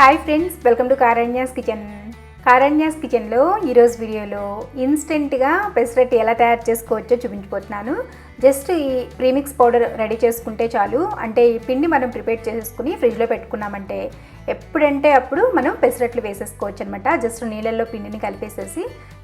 Hi friends welcome to Karanya's kitchen Karanya's కిచెన్లో ఈరోజు వీడియోలో ఇన్స్టెంట్గా పెసరట్టు ఎలా తయారు చేసుకోవచ్చో చూపించిపోతున్నాను జస్ట్ ఈ ప్రీమిక్స్ పౌడర్ రెడీ చేసుకుంటే చాలు. అంటే ఈ పిండి మనం ప్రిపేర్ చేసుకుని ఫ్రిడ్జ్లో పెట్టుకున్నామంటే ఎప్పుడంటే అప్పుడు మనం పెసరట్లు వేసేసుకోవచ్చు అనమాట జస్ట్ నీళ్ళల్లో పిండిని కలిపేసేసి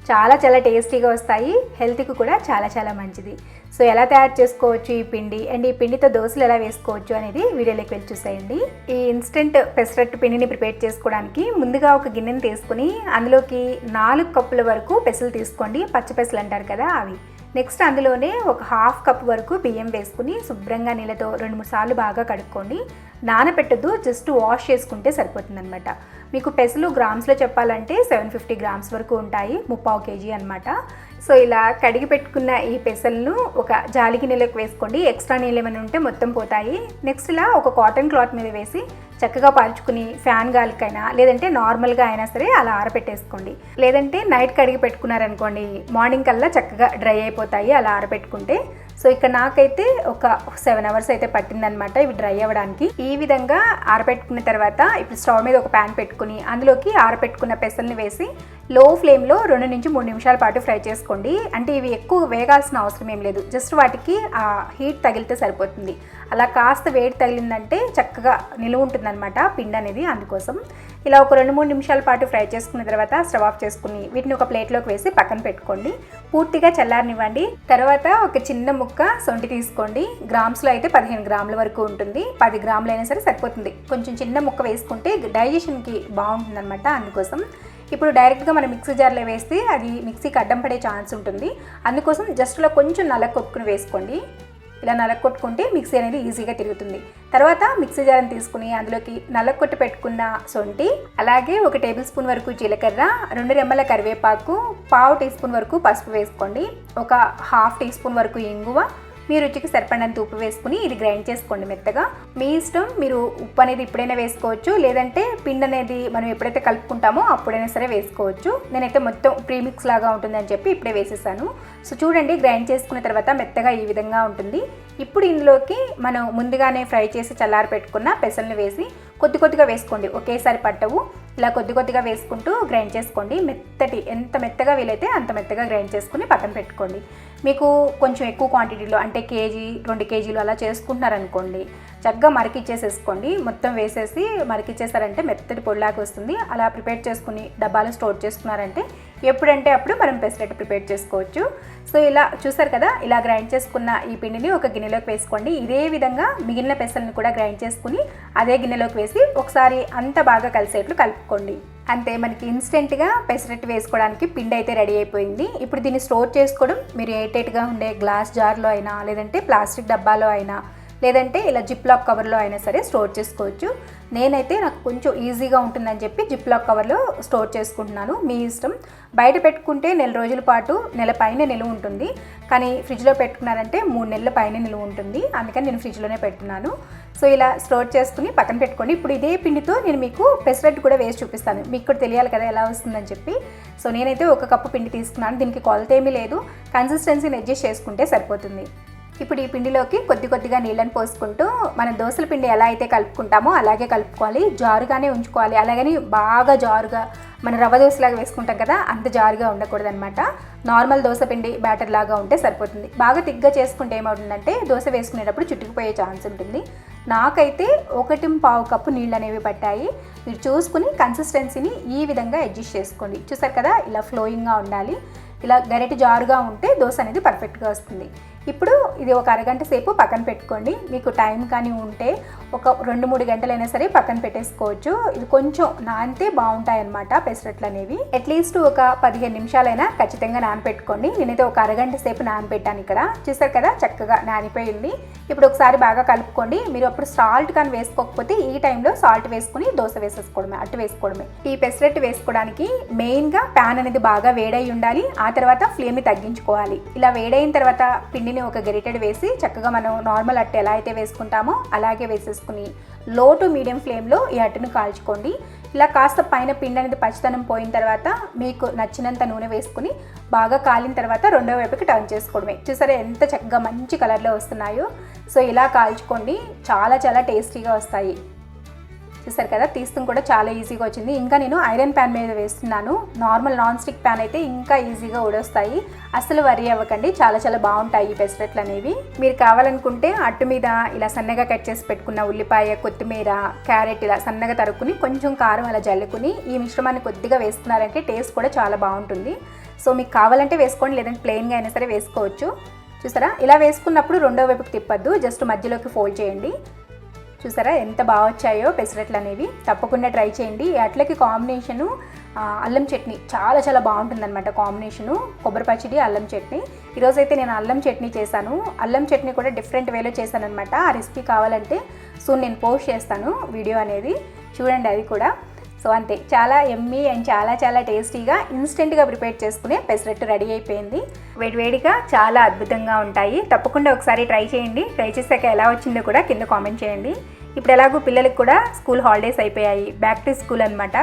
చాలా చాలా టేస్టీగా వస్తాయి. హెల్త్కి కూడా చాలా చాలా మంచిది. సో ఎలా తయారు చేసుకోవచ్చు ఈ పిండి? అండ్ ఈ పిండితో దోశలు ఎలా వేసుకోవచ్చు అనేది వీడియోలోకి వెళ్ళి చూసేయండి. ఈ ఇన్స్టెంట్ పెసరట్టు పిండిని ప్రిపేర్ చేసుకోవడానికి ముందుగా ఒక గిన్నెని తీసుకుని అందులోకి నాలుగు కప్పుల వరకు పెసలు తీసుకోండి. పచ్చి పెసలు అంటారు కదా అవి. నెక్స్ట్ అందులోనే ఒక హాఫ్ కప్ వరకు బియ్యం వేసుకుని శుభ్రంగా నీళ్ళతో రెండు మూడు సార్లు బాగా కడుక్కోండి. నానబెట్టద్దు జస్ట్ వాష్ చేసుకుంటే సరిపోతుందనమాట మీకు పెసలు గ్రామ్స్లో చెప్పాలంటే సెవెన్ ఫిఫ్టీ గ్రామ్స్ వరకు ఉంటాయి ముప్పావు కేజీ అనమాట సో ఇలా కడిగి పెట్టుకున్న ఈ పెసలను ఒక జాలికి నీళ్ళకి వేసుకోండి. ఎక్స్ట్రా నీళ్ళు ఏమైనా ఉంటే మొత్తం పోతాయి. నెక్స్ట్ ఇలా ఒక కాటన్ క్లాత్ మీద వేసి చక్కగా పాల్చుకుని ఫ్యాన్ గాలికైనా లేదంటే నార్మల్గా అయినా సరే అలా ఆరబెట్టేసుకోండి. లేదంటే నైట్ కడిగి పెట్టుకున్నారనుకోండి మార్నింగ్ కల్లా చక్కగా డ్రై అయిపోతాయి అలా ఆరబెట్టుకుంటే. సో ఇక్కడ నాకైతే ఒక సెవెన్ అవర్స్ అయితే పట్టిందనమాట ఇవి డ్రై అవ్వడానికి. ఈ విధంగా ఆరబెట్టుకున్న తర్వాత ఇప్పుడు స్టవ్ మీద ఒక ప్యాన్ పెట్టుకుని అందులోకి ఆరబెట్టుకున్న పెసల్ని వేసి లో ఫ్లేమ్లో రెండు నుంచి మూడు నిమిషాల పాటు ఫ్రై చేసుకోండి. అంటే ఇవి ఎక్కువ వేగాల్సిన అవసరం ఏం లేదు. జస్ట్ వాటికి ఆ హీట్ తగిలితే సరిపోతుంది. అలా కాస్త వేడి తగిలిందంటే చక్కగా నిలువ ఉంటుందన్నమాట పిండి అనేది అందుకోసం. ఇలా ఒక రెండు మూడు నిమిషాల పాటు ఫ్రై చేసుకున్న తర్వాత స్టవ్ ఆఫ్ చేసుకుని వీటిని ఒక ప్లేట్లోకి వేసి పక్కన పెట్టుకోండి. పూర్తిగా చల్లారనివ్వండి. తర్వాత ఒక చిన్న ముక్క సొంటి తీసుకోండి. గ్రామ్స్లో అయితే పదిహేను గ్రాముల వరకు ఉంటుంది. పది గ్రాములు అయినా సరే సరిపోతుంది. కొంచెం చిన్న ముక్క వేసుకుంటే డైజెషన్కి బాగుంటుంది అనమాట అందుకోసం. ఇప్పుడు డైరెక్ట్గా మనం మిక్సీ జార్లో వేస్తే అది మిక్సీకి అడ్డం పడే ఛాన్స్ ఉంటుంది. అందుకోసం జస్ట్లో కొంచెం నల్ల కొట్టుకుని వేసుకోండి. ఇలా నలకొట్టుకుంటే మిక్సీ అనేది ఈజీగా తిరుగుతుంది. తర్వాత మిక్సీ జార్ని తీసుకుని అందులోకి నల్లకొట్టి పెట్టుకున్న సొంటి అలాగే ఒక టేబుల్ స్పూన్ వరకు జీలకర్ర రెండు రెమ్మల కరివేపాకు పావు టీ స్పూన్ వరకు పసుపు వేసుకోండి. ఒక హాఫ్ టీ స్పూన్ వరకు ఇంగువ మీ రుచికి సరిపడినంత ఉప్పు వేసుకుని ఇది గ్రైండ్ చేసుకోండి మెత్తగా. మీ ఇష్టం మీరు ఉప్పు అనేది ఇప్పుడైనా వేసుకోవచ్చు. లేదంటే పిండి అనేది మనం ఎప్పుడైతే కలుపుకుంటామో అప్పుడైనా సరే వేసుకోవచ్చు. నేనైతే మొత్తం ప్రీమిక్స్ లాగా ఉంటుందని చెప్పి ఇప్పుడే వేసేసాను. సో చూడండి గ్రైండ్ చేసుకున్న తర్వాత మెత్తగా ఈ విధంగా ఉంటుంది. ఇప్పుడు ఇందులోకి మనం ముందుగానే ఫ్రై చేసి చల్లారి పెట్టుకున్న పెసల్ని వేసి కొద్ది కొద్దిగా వేసుకోండి. ఒకేసారి పట్టవు. ఇలా కొద్ది కొద్దిగా వేసుకుంటూ గ్రైండ్ చేసుకోండి. మెత్తటి ఎంత మెత్తగా వీలైతే అంత మెత్తగా గ్రైండ్ చేసుకుని పక్కన పెట్టుకోండి. మీకు కొంచెం ఎక్కువ క్వాంటిటీలో అంటే కేజీ రెండు కేజీలు అలా చేసుకుంటున్నారనుకోండి చక్కగా మరికిచ్చేసేసుకోండి. మొత్తం వేసేసి మరికిచ్చేసారంటే మెత్తటి పొడిలాగా వస్తుంది. అలా ప్రిపేర్ చేసుకుని డబ్బాలో స్టోర్ చేసుకున్నారంటే ఎప్పుడంటే అప్పుడు మనం పెసరట్టు ప్రిపేర్ చేసుకోవచ్చు. సో ఇలా చూసారు కదా ఇలా గ్రైండ్ చేసుకున్న ఈ పిండిని ఒక గిన్నెలోకి వేసుకోండి. ఇదే విధంగా మిగిలిన పెసల్ని కూడా గ్రైండ్ చేసుకుని అదే గిన్నెలోకి వేసి ఒకసారి అంత బాగా కలిసేట్లు కలుపుకోండి. అంతే మనకి ఇన్స్టెంట్గా పెసరట్టు వేసుకోవడానికి పిండి అయితే రెడీ అయిపోయింది. ఇప్పుడు దీన్ని స్టోర్ చేసుకోవడం మీరు ఎయిటెట్గా ఉండే గ్లాస్ జార్లో అయినా లేదంటే ప్లాస్టిక్ డబ్బాలో అయినా లేదంటే ఇలా జిప్ లాక్ కవర్లో అయినా సరే స్టోర్ చేసుకోవచ్చు. నేనైతే నాకు కొంచెం ఈజీగా ఉంటుందని చెప్పి జిప్ లాక్ కవర్లో స్టోర్ చేసుకుంటున్నాను. మీ ఇష్టం. బయట పెట్టుకుంటే నెల రోజుల పాటు నెల పైన నిలువ ఉంటుంది. కానీ ఫ్రిడ్జ్లో పెట్టుకున్నారంటే మూడు నెలల పైన నిలువ ఉంటుంది. అందుకని నేను ఫ్రిడ్జ్లోనే పెట్టున్నాను సో ఇలా స్టోర్ చేసుకుని పక్కన పెట్టుకోండి. ఇప్పుడు ఇదే పిండితో నేను మీకు పెసరట్టు కూడా వేసి చూపిస్తాను. మీకు కూడా తెలియాలి కదా ఎలా వస్తుందని చెప్పి. సో నేనైతే ఒక కప్పు పిండి తీసుకున్నాను. దీనికి కొలత ఏమీ లేదు. కన్సిస్టెన్సీని అడ్జస్ట్ చేసుకుంటే సరిపోతుంది. ఇప్పుడు ఈ పిండిలోకి కొద్ది కొద్దిగా నీళ్ళని పోసుకుంటూ మనం దోశల పిండి ఎలా అయితే కలుపుకుంటామో అలాగే కలుపుకోవాలి. జారుగానే ఉంచుకోవాలి. అలాగని బాగా జారుగా మన రవ్వ దోశలాగా వేసుకుంటాం కదా అంత జారుగా ఉండకూడదు అనమాట నార్మల్ దోశ పిండి బ్యాటర్ లాగా ఉంటే సరిపోతుంది. బాగా తిగ్గా చేసుకుంటే ఏమవుతుందంటే దోశ వేసుకునేటప్పుడు చుట్టుకుపోయే ఛాన్స్ ఉంటుంది. నాకైతే ఒకటి పావు కప్పు నీళ్ళు అనేవి పట్టాయి. మీరు చూసుకుని కన్సిస్టెన్సీని ఈ విధంగా అడ్జస్ట్ చేసుకోండి. చూసారు కదా ఇలా ఫ్లోయింగ్గా ఉండాలి. ఇలా గరిటి జారుగా ఉంటే దోశ అనేది పర్ఫెక్ట్గా వస్తుంది. ఇప్పుడు ఇది ఒక అరగంట సేపు పక్కన పెట్టుకోండి. మీకు టైం కానీ ఉంటే ఒక రెండు మూడు గంటలైనా సరే పక్కన పెట్టేసుకోవచ్చు. ఇది కొంచెం నానితే బాగుంటాయి అన్నమాట పెసరట్లు అనేవి అట్లీస్ట్ ఒక పదిహేను నిమిషాలైనా ఖచ్చితంగా నానపెట్టుకోండి. నేనైతే ఒక అరగంట సేపు నానపెట్టాను ఇక్కడ. చూసారు కదా చక్కగా నానిపోయింది. ఇప్పుడు ఒకసారి బాగా కలుపుకోండి. మీరు అప్పుడు సాల్ట్ కానీ వేసుకోకపోతే ఈ టైంలో సాల్ట్ వేసుకుని దోశ వేసేసుకోవడమే అట్టు వేసుకోవడమే. ఈ పెసరట్టు వేసుకోవడానికి మెయిన్గా ప్యాన్ అనేది బాగా వేడై ఉండాలి. ఆ తర్వాత ఫ్లేమ్ని తగ్గించుకోవాలి. ఇలా వేడైన తర్వాత పిండిని ఒక గరిటెడ్ వేసి చక్కగా మనం నార్మల్ అట్టు ఎలా అయితే వేసుకుంటామో అలాగే వేసేసుకుని లో టు మీడియం ఫ్లేమ్లో ఈ అట్టును కాల్చుకోండి. ఇలా కాస్త పైన పిండి అనేది పచ్చితనం పోయిన తర్వాత మీకు నచ్చినంత నూనె వేసుకుని బాగా కాలిన తర్వాత రెండో వైపుకి టర్న్ చేసుకోవడమే. చూసారా ఎంత చక్కగా మంచి కలర్లో వస్తున్నాయో. సో ఇలా కాల్చుకోండి. చాలా చాలా టేస్టీగా వస్తాయి. చూసారు కదా తీస్తాం కూడా చాలా ఈజీగా వచ్చింది. ఇంకా నేను ఐరన్ ప్యాన్ మీద వేస్తున్నాను. నార్మల్ నాన్ స్టిక్ ప్యాన్ అయితే ఇంకా ఈజీగా ఉడొస్తాయి అసలు వరి అవ్వకండి. చాలా చాలా బాగుంటాయి ఈ పెసరట్లు అనేవి. మీరు కావాలనుకుంటే అట్టు మీద ఇలా సన్నగా కట్ చేసి పెట్టుకున్న ఉల్లిపాయ కొత్తిమీర క్యారెట్ ఇలా సన్నగా తరుక్కుని కొంచెం కారం అలా జల్లుకుని ఈ మిశ్రమాన్ని కొద్దిగా వేసుకున్నారంటే టేస్ట్ కూడా చాలా బాగుంటుంది. సో మీకు కావాలంటే వేసుకోండి. లేదంటే ప్లెయిన్గా అయినా సరే వేసుకోవచ్చు. చూసారా? ఇలా వేసుకున్నప్పుడు రెండో వైపుకి తిప్పద్దు. జస్ట్ మధ్యలోకి ఫోల్డ్ చేయండి. చూసారా? ఎంత బాగా వచ్చాయో పెసరట్లు అనేవి. తప్పకుండా ట్రై చేయండి. అట్లకి కాంబినేషను అల్లం చట్నీ చాలా చాలా బాగుంటుందన్నమాట కాంబినేషను. కొబ్బరి పచ్చడి అల్లం చట్నీ. ఈరోజు అయితే నేను అల్లం చట్నీ చేశాను. అల్లం చట్నీ కూడా డిఫరెంట్ వేలో చేశాను అనమాట ఆ రెసిపీ కావాలంటే సో నేను పోస్ట్ చేస్తాను వీడియో అనేది. చూడండి అది కూడా. సో అంతే చాలా ఎమ్మీ అండ్ చాలా చాలా టేస్టీగా ఇన్స్టెంట్గా ప్రిపేర్ చేసుకునే పెసరట్టు రెడీ అయిపోయింది. వేడివేడిగా చాలా అద్భుతంగా ఉంటాయి. తప్పకుండా ఒకసారి ట్రై చేయండి. ట్రై చేశాక ఎలా వచ్చిందో కూడా కింద కామెంట్ చేయండి. ఇప్పుడు ఎలాగో పిల్లలకు కూడా స్కూల్ హాలిడేస్ అయిపోయాయి. బ్యాక్ టు స్కూల్ అనమాట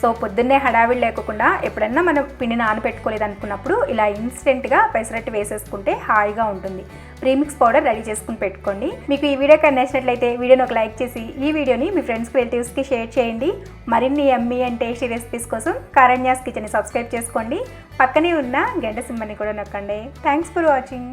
సో పొద్దున్నే హడావిడి లేకుండా ఎప్పుడన్నా మనం పిండి నానబెట్టుకోలేదు అనుకున్నప్పుడు ఇలా ఇన్స్టెంట్గా పెసరట్టు వేసేసుకుంటే హాయిగా ఉంటుంది. ప్రీమిక్స్ పౌడర్ రెడీ చేసుకుని పెట్టుకోండి. మీకు ఈ వీడియో కానీ నచ్చినట్లయితే వీడియోని ఒక లైక్ చేసి ఈ వీడియోని మీ ఫ్రెండ్స్కి రిలేటివ్స్కి షేర్ చేయండి. మరిన్ని ఎమ్మీ అండ్ టేస్టీ రెసిపీస్ కోసం కారణ్యాస్ కిచెన్ని సబ్స్క్రైబ్ చేసుకోండి. పక్కనే ఉన్న గంట సింబల్ని కూడా నొక్కండి. Thanks for watching